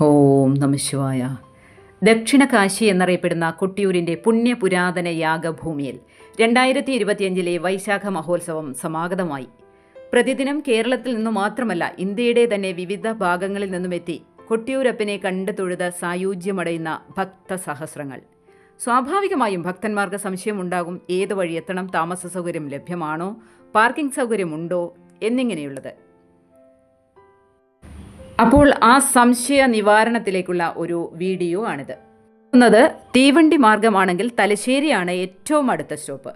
ഓം നമശിവായ ദക്ഷിണ കാശി എന്നറിയപ്പെടുന്ന കൊട്ടിയൂരിന്റെ പുണ്യപുരാതന യാഗഭൂമിയിൽ രണ്ടായിരത്തി ഇരുപത്തിയഞ്ചിലെ വൈശാഖ മഹോത്സവം സമാഗതമായി. പ്രതിദിനം കേരളത്തിൽ നിന്നു മാത്രമല്ല ഇന്ത്യയുടെ തന്നെ വിവിധ ഭാഗങ്ങളിൽ നിന്നുമെത്തി കൊട്ടിയൂരപ്പനെ കണ്ടു തൊഴുത സായുജ്യമടയുന്ന ഭക്തസഹസ്രങ്ങൾ. സ്വാഭാവികമായും ഭക്തന്മാർക്ക് സംശയമുണ്ടാകും ഏത് വഴി എത്തണം താമസ സൗകര്യം ലഭ്യമാണോ പാർക്കിംഗ് സൗകര്യമുണ്ടോ എന്നിങ്ങനെയുള്ളത്. അപ്പോൾ ആ സംശയ നിവാരണത്തിലേക്കുള്ള ഒരു വീഡിയോ ആണിത്. ത് തീവണ്ടി മാർഗമാണെങ്കിൽ തലശ്ശേരിയാണ് ഏറ്റവും അടുത്ത സ്റ്റോപ്പ്.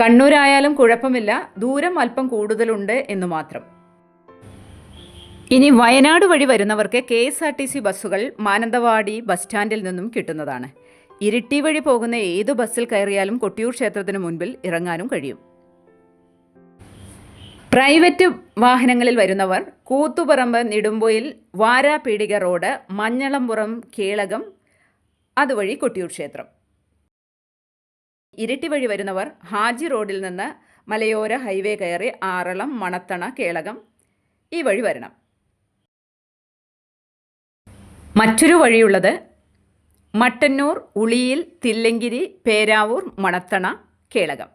കണ്ണൂരായാലും കുഴപ്പമില്ല ദൂരം അല്പം കൂടുതലുണ്ട് എന്ന് മാത്രം. ഇനി വയനാട് വഴി വരുന്നവർക്ക് K S R T C ബസ്സുകൾ മാനന്തവാടി ബസ് സ്റ്റാൻഡിൽ നിന്നും കിട്ടുന്നതാണ്. ഇരിട്ടി വഴി പോകുന്ന ഏത് ബസ്സിൽ കയറിയാലും കൊട്ടിയൂർ ക്ഷേത്രത്തിന് മുൻപിൽ ഇറങ്ങാനും കഴിയും. പ്രൈവറ്റ് വാഹനങ്ങളിൽ വരുന്നവർ കൂത്തുപറമ്പ് നെടുമ്പൊയിൽ വാരാപീടിക റോഡ് മഞ്ഞളംപുറം കേളകം അതുവഴി കൊട്ടിയൂർ ക്ഷേത്രം. ഇരിട്ടി വഴി വരുന്നവർ ഹാജി റോഡിൽ നിന്ന് മലയോര ഹൈവേ കയറി ആറളം മണത്തണ കേളകം ഈ വഴി വരണം. മറ്റൊരു വഴിയുള്ളത് മട്ടന്നൂർ ഉളിയിൽ തില്ലങ്കിരി പേരാവൂർ മണത്തണ കേളകം.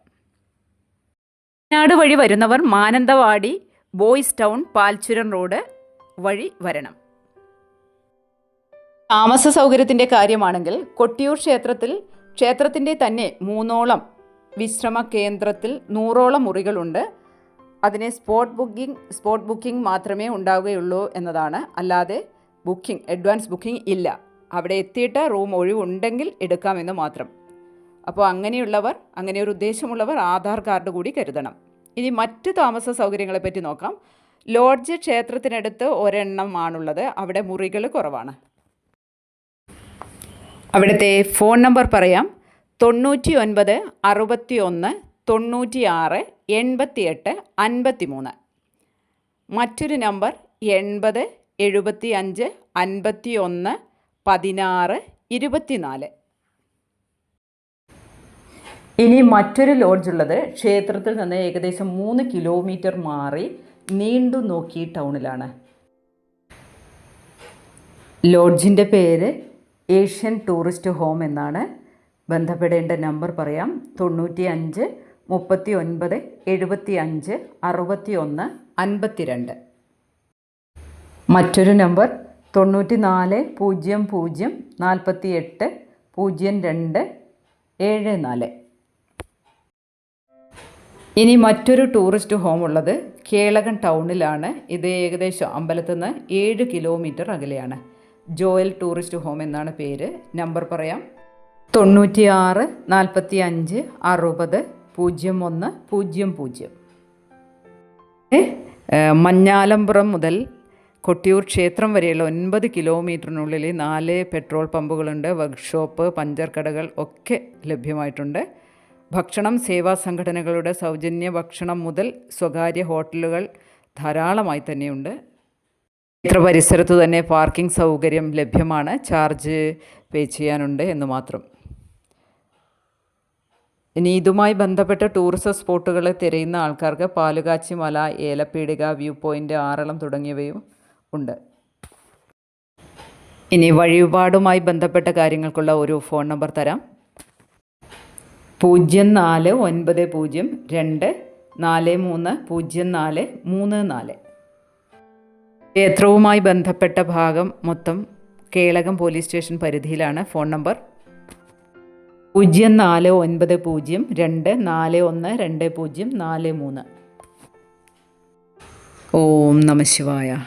വയനാട് വഴി വരുന്നവർ Mananthavady boys town Palchuram road വഴി വരണം. താമസ സൗകര്യത്തിന്റെ കാര്യമാണെങ്കിൽ കൊട്ടിയൂർ ക്ഷേത്രത്തിൽ ക്ഷേത്രത്തിന്റെ തന്നെ മൂന്നോളം വിശ്രമ കേന്ദ്രത്തിൽ നൂറോളം മുറികളുണ്ട്. അതിനെ സ്പോട്ട് ബുക്കിംഗ് സ്പോട്ട് ബുക്കിംഗ് മാത്രമേ ഉണ്ടാവുകയുള്ളൂ എന്നതാണ്. അല്ലാതെ ബുക്കിംഗ് അഡ്വാൻസ് ബുക്കിംഗ് ഇല്ല. അവിടെ എത്തിയിട്ട് റൂം ഒഴിവുണ്ടെങ്കിൽ എടുക്കാമെന്ന് മാത്രം. അപ്പോൾ അങ്ങനെയുള്ളവർ അങ്ങനെ ഒരു ഉദ്ദേശമുള്ളവർ ആധാർ കാർഡ് കൂടി കരുതണം. ഇനി മറ്റ് താമസ സൗകര്യങ്ങളെ പറ്റി നോക്കാം. ലോഡ്ജ് ക്ഷേത്രത്തിനടുത്ത് ഒരെണ്ണമാണുള്ളത് അവിടെ മുറികൾ കുറവാണ്. അവിടുത്തെ ഫോൺ നമ്പർ പറയാം. തൊണ്ണൂറ്റി ഒൻപത് അറുപത്തി ഒന്ന് തൊണ്ണൂറ്റി ആറ് എൺപത്തി എട്ട് അൻപത്തി മൂന്ന് മറ്റൊരു നമ്പർ എൺപത് എഴുപത്തി അഞ്ച് അൻപത്തി ഒന്ന് പതിനാറ് ഇരുപത്തിനാല്. ഇനി മറ്റൊരു ലോഡ്ജ് ഉള്ളത്. ക്ഷേത്രത്തിൽ നിന്ന് ഏകദേശം മൂന്ന് കിലോമീറ്റർ മാറി നീണ്ടു നോക്കി ടൗണിലാണ് ലോഡ്ജിന്റെ പേര് ഏഷ്യൻ ടൂറിസ്റ്റ് ഹോം എന്നാണ്. ബന്ധപ്പെടേണ്ട നമ്പർ പറയാം. തൊണ്ണൂറ്റി അഞ്ച് മുപ്പത്തി ഒൻപത് എഴുപത്തി അഞ്ച് അറുപത്തി ഒന്ന് അൻപത്തി രണ്ട് മറ്റൊരു നമ്പർ തൊണ്ണൂറ്റി നാല് പൂജ്യം പൂജ്യം നാൽപ്പത്തി എട്ട് പൂജ്യം രണ്ട് ഏഴ് നാല്. ഇനി മറ്റൊരു ടൂറിസ്റ്റ് ഹോം ഉള്ളത് കേളകൻ ടൗണിലാണ്. ഇത് ഏകദേശം അമ്പലത്തിൽ നിന്ന് ഏഴ് കിലോമീറ്റർ അകലെയാണ്. ജോയൽ ടൂറിസ്റ്റ് ഹോം എന്നാണ് പേര്. നമ്പർ പറയാം. തൊണ്ണൂറ്റി ആറ് നാൽപ്പത്തി അഞ്ച് അറുപത് പൂജ്യം ഒന്ന് പൂജ്യം പൂജ്യം. മഞ്ഞാലമ്പുറം മുതൽ കൊട്ടിയൂർ ക്ഷേത്രം വരെയുള്ള ഒൻപത് കിലോമീറ്ററിനുള്ളിൽ നാല് പെട്രോൾ പമ്പുകളുണ്ട്. വർക്ക്ഷോപ്പ് പഞ്ചർ കടകൾ ഒക്കെ ലഭ്യമായിട്ടുണ്ട്. ഭക്ഷണം സേവാ സംഘടനകളുടെ സൗജന്യ ഭക്ഷണം മുതൽ സ്വകാര്യ ഹോട്ടലുകൾ ധാരാളമായി തന്നെയുണ്ട്. ഇത്ര പരിസരത്ത് തന്നെ പാർക്കിംഗ് സൗകര്യം ലഭ്യമാണ്. ചാർജ് പേ ചെയ്യാനുണ്ട് എന്ന് മാത്രം. ഇനി ഇതുമായി ബന്ധപ്പെട്ട ടൂറിസം സ്പോട്ടുകൾ തിരയുന്ന ആൾക്കാർക്ക് പാലുകാച്ചി മല ഏലപ്പീടിക വ്യൂ പോയിന്റ് ആറളം തുടങ്ങിയവയും ഉണ്ട്. ഇനി വഴിപാടുമായി ബന്ധപ്പെട്ട കാര്യങ്ങൾക്കുള്ള ഒരു ഫോൺ നമ്പർ തരാം. പൂജ്യം നാല് ഒൻപത് പൂജ്യം രണ്ട് നാല് മൂന്ന് പൂജ്യം നാല് മൂന്ന് നാല്. ക്ഷേത്രവുമായി ബന്ധപ്പെട്ട ഭാഗം മൊത്തം കേളകം പോലീസ് സ്റ്റേഷൻ പരിധിയിലാണ്. ഫോൺ നമ്പർ പൂജ്യം നാല് ഒൻപത് പൂജ്യം രണ്ട് നാല് ഒന്ന് രണ്ട് പൂജ്യം നാല് മൂന്ന്. ഓം നമ ശിവായ.